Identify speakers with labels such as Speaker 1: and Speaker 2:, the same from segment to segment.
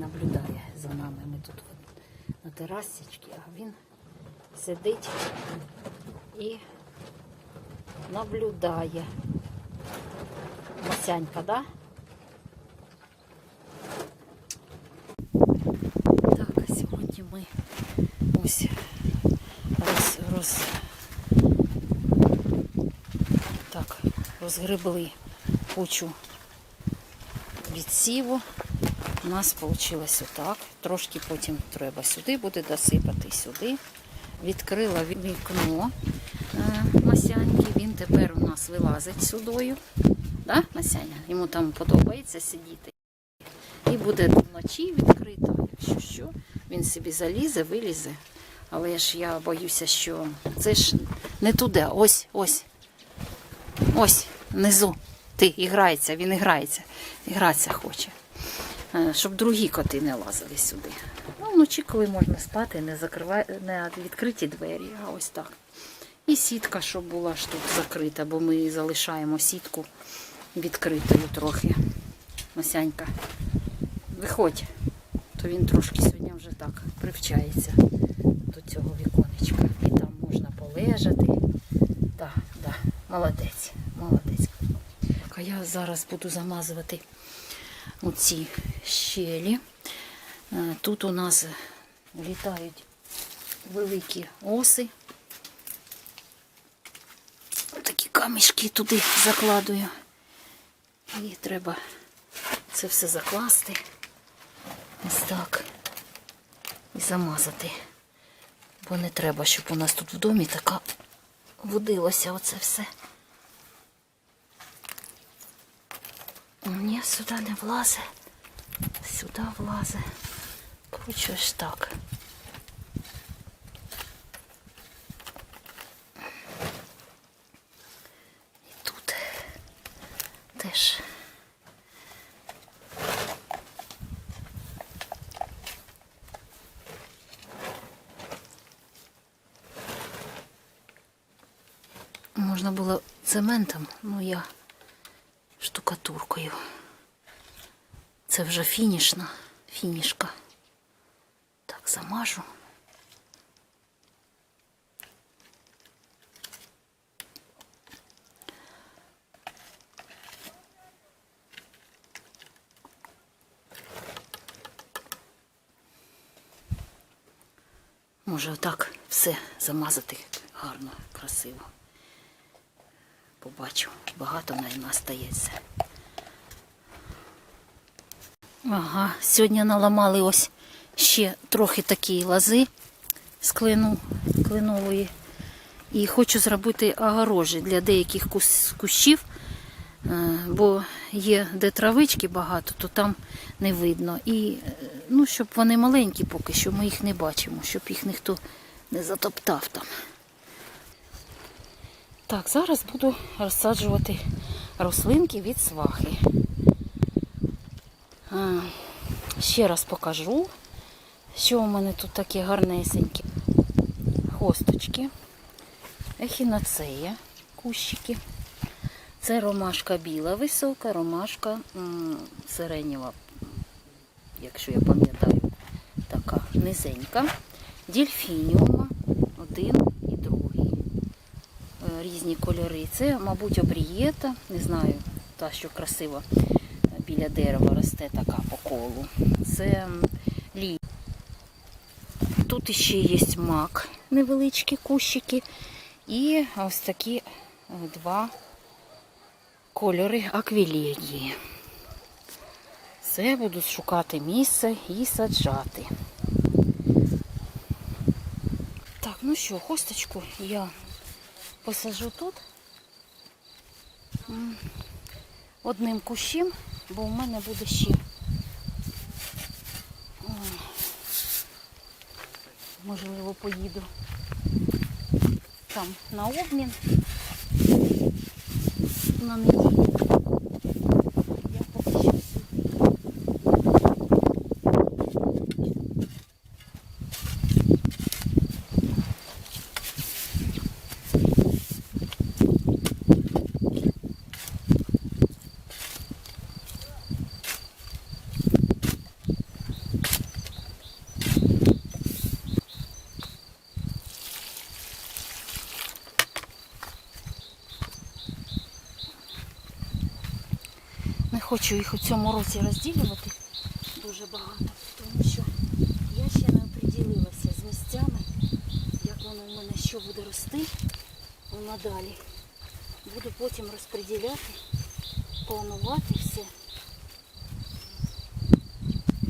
Speaker 1: наблюдає за нами. Ми тут на терасічці, а він сидить і наблюдає. Масянька, да? Так, а сьогодні ми ось роз, роз, так, розгребли кучу відсіву. У нас вийшло отак. Трошки потім треба сюди буде досипати сюди. Відкрила вікно е, Масяньки. Він тепер у нас вилазить сюдою. Да, Масяня? Йому там подобається сидіти. І буде вночі відкрито, якщо що, він собі залізе, вилізе. Але ж я боюся, що це ж не туди. Ось, ось. Ось, внизу. Ти іграється, він іграється. Ігратися хоче. Е, Щоб другі коти не лазили сюди. Ну, вночі, коли можна спати, не закривай, не відкриті двері, а ось так. І сітка, щоб була ж тут закрита, бо ми залишаємо сітку відкритою трохи. Масянька, виходь, то він трошки сьогодні вже так привчається до цього віконечка. І там можна полежати. Так, да, молодець, молодець. А я зараз буду замазувати оці щелі. Е, Тут у нас літають великі оси. Такі камішки туди закладую. І треба це все закласти. Ось так. І замазати. Бо не треба, щоб у нас тут в домі така водилося оце все. Ні, сюди не влазе. Сюди влазе. Коротше, ось так. І тут теж. Можна було цементом, ну я штукатуркою. Це вже фінішна, фінішка. Так, замажу. Може отак все замазати гарно, красиво. Побачу, багато на стається. Ага, сьогодні наламали ось ще трохи такі лази з клину, кленової. І хочу зробити огорожі для деяких кущів, е, бо є де травички багато, то там не видно. І е, ну, щоб вони маленькі поки що, ми їх не бачимо, щоб їх ніхто не затоптав там. Так, зараз буду розсаджувати рослинки від свахи. Ще раз покажу, що у мене тут такі гарнесенькі хосточки, ехінацея, кущики. Це ромашка біла висока, ромашка сиренєва, якщо я пам'ятаю, така низенька. Дільфініума, один Різні кольори. Це, мабуть, обрієта, не знаю, та, що красива біля дерева росте така по колу. Це лі. Тут ще є мак, невеличкі кущики. І ось такі е, два кольори аквілегії. Все, буду шукати місце і саджати. Так, ну що, хосточку я посаджу тут. Одним кущем, бо в мене буде ще. Можливо, поїду там на обмін. На неділю. Я поки що сюди. Не хочу їх у цьому році розділювати дуже багато, тому що я ще не оприділилася з місцями, як воно у мене що буде рости надалі. Буду потім розподіляти, планувати все.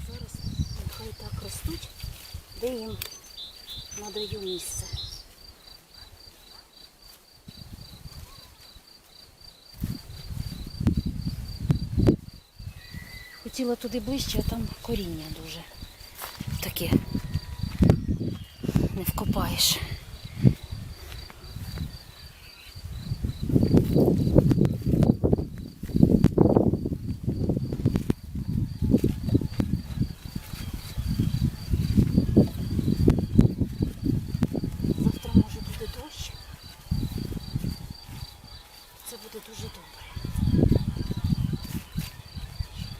Speaker 1: Зараз нехай так ростуть, де їм надаю місце. Хотіла туди ближче, а там коріння дуже таке не вкопаєш. Завтра може буде дощ. Це буде дуже добре.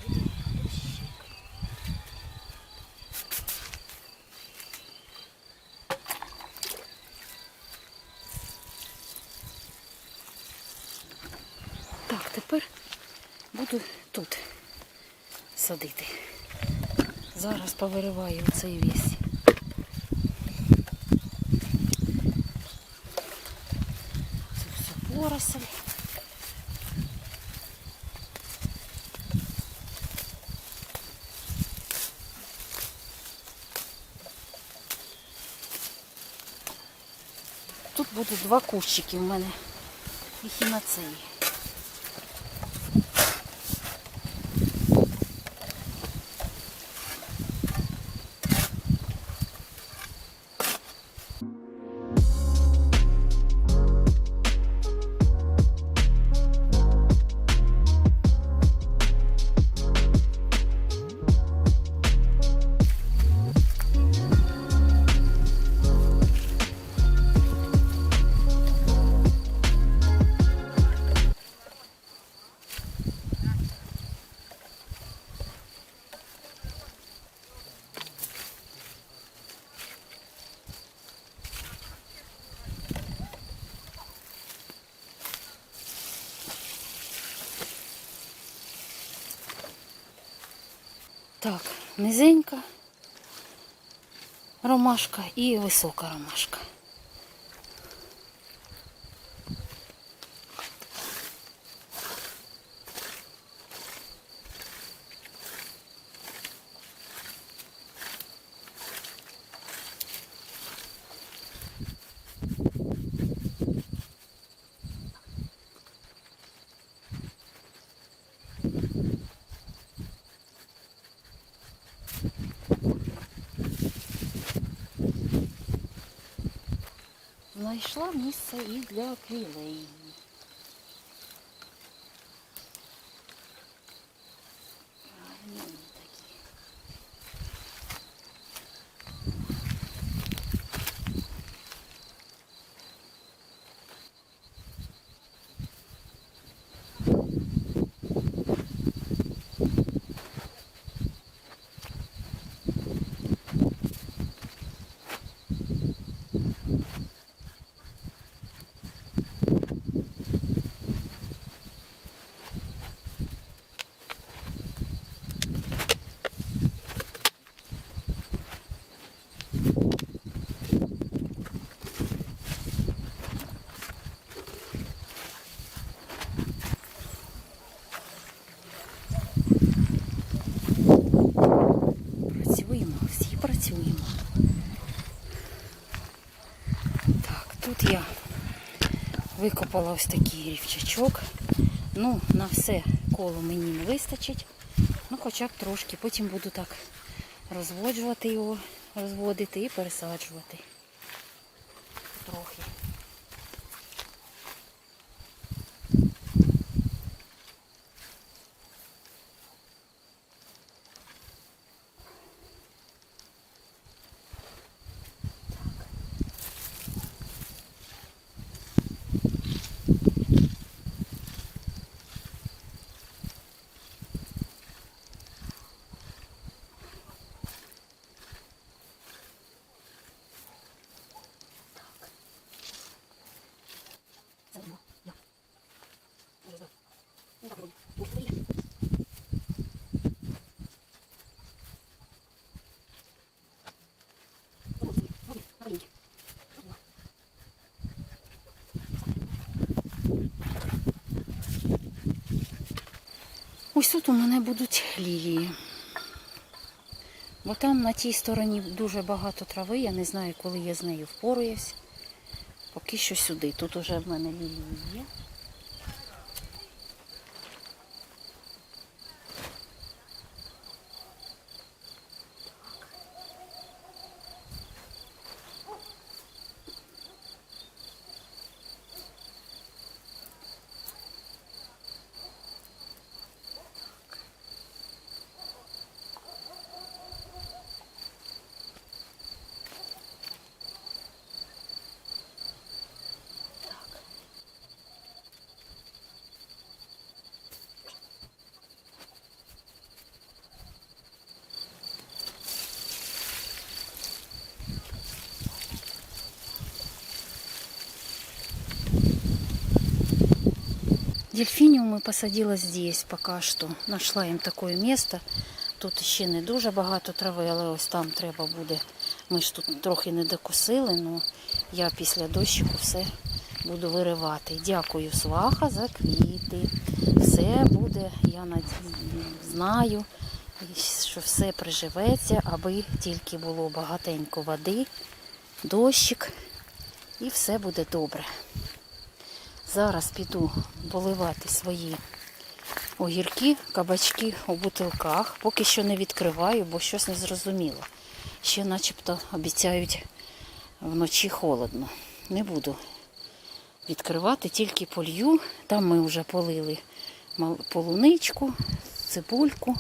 Speaker 1: Буде дощик. Так, тепер буду тут садити. Зараз повириваю цей весь. Це все поросль. Тут будуть два кущики в мене і хіноцеї. Так, низенька ромашка і висока ромашка. Знайшла місце і для квілей. Гарні вони такі. Працюємо, всі працюємо. Так, тут я викопала ось такий рівчачок. Ну, на все коло мені не вистачить. Ну, хоча б трошки. Потім буду так розводжувати його, розводити і пересаджувати. Трохи. Тут у мене будуть лілії. Бо там на тій стороні дуже багато трави, я не знаю, коли я з нею впораюсь. Поки що сюди. Тут уже в мене лілії є. Дельфініуми посадила здесь поки що. Нашла їм таке місце. Тут ще не дуже багато трави, але ось там треба буде. Ми ж тут трохи не докосили, але я після дощику все буду виривати. Дякую, сваха, за квіти. Все буде, я знаю, що все приживеться, аби тільки було багатенько води, дощик, і все буде добре. Зараз піду поливати свої огірки, кабачки у бутилках. Поки що не відкриваю, бо щось не зрозуміло. Ще начебто обіцяють вночі холодно. Не буду відкривати, тільки полью. Там ми вже полили полуничку, цибульку.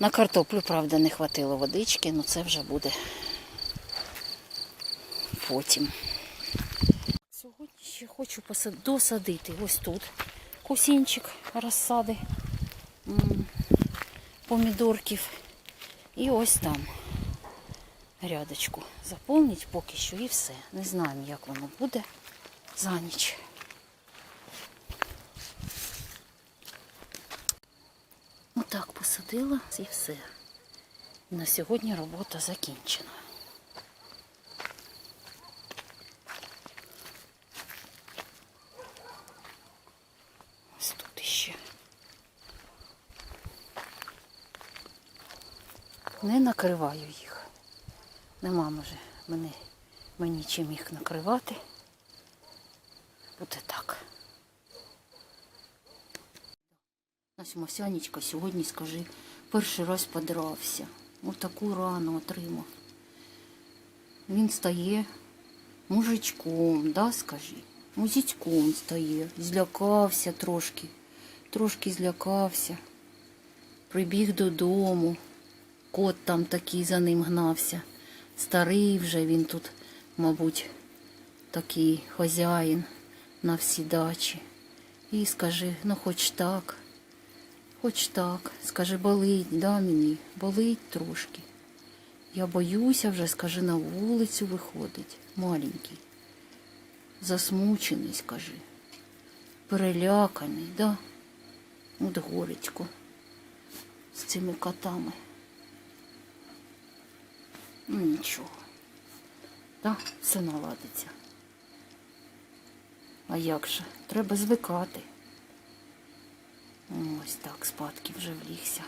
Speaker 1: На картоплю, правда, не хватило водички, але це вже буде потім. Ще хочу досадити ось тут кусінчик розсади помідорків. І ось там рядочку заповнить поки що і все. Не знаємо, як воно буде за ніч. Отак посадила і все. На сьогодні робота закінчена. Ось тут іще. Не накриваю їх. Нема може мене, мені чим їх накривати. Буде так. Ось Масянечка сьогодні, скажи, перший раз подрався. Отаку рану отримав. Він стає мужичком, да, скажи? Музичком стає. Злякався трошки. Трошки злякався. Прибіг додому. Кот там такий за ним гнався. Старий вже він тут, мабуть, такий хазяїн на всі дачі. І скажи, ну хоч так, хоч так, скажи, болить, да, мені, болить трошки. Я боюся вже, скажи, на вулицю виходить, маленький. Засмучений, скажи. Переляканий, да? От горечко з цими котами. Ну нічого. Так, все наладиться. А як же? Треба звикати. Ось так, спадки вже влігся.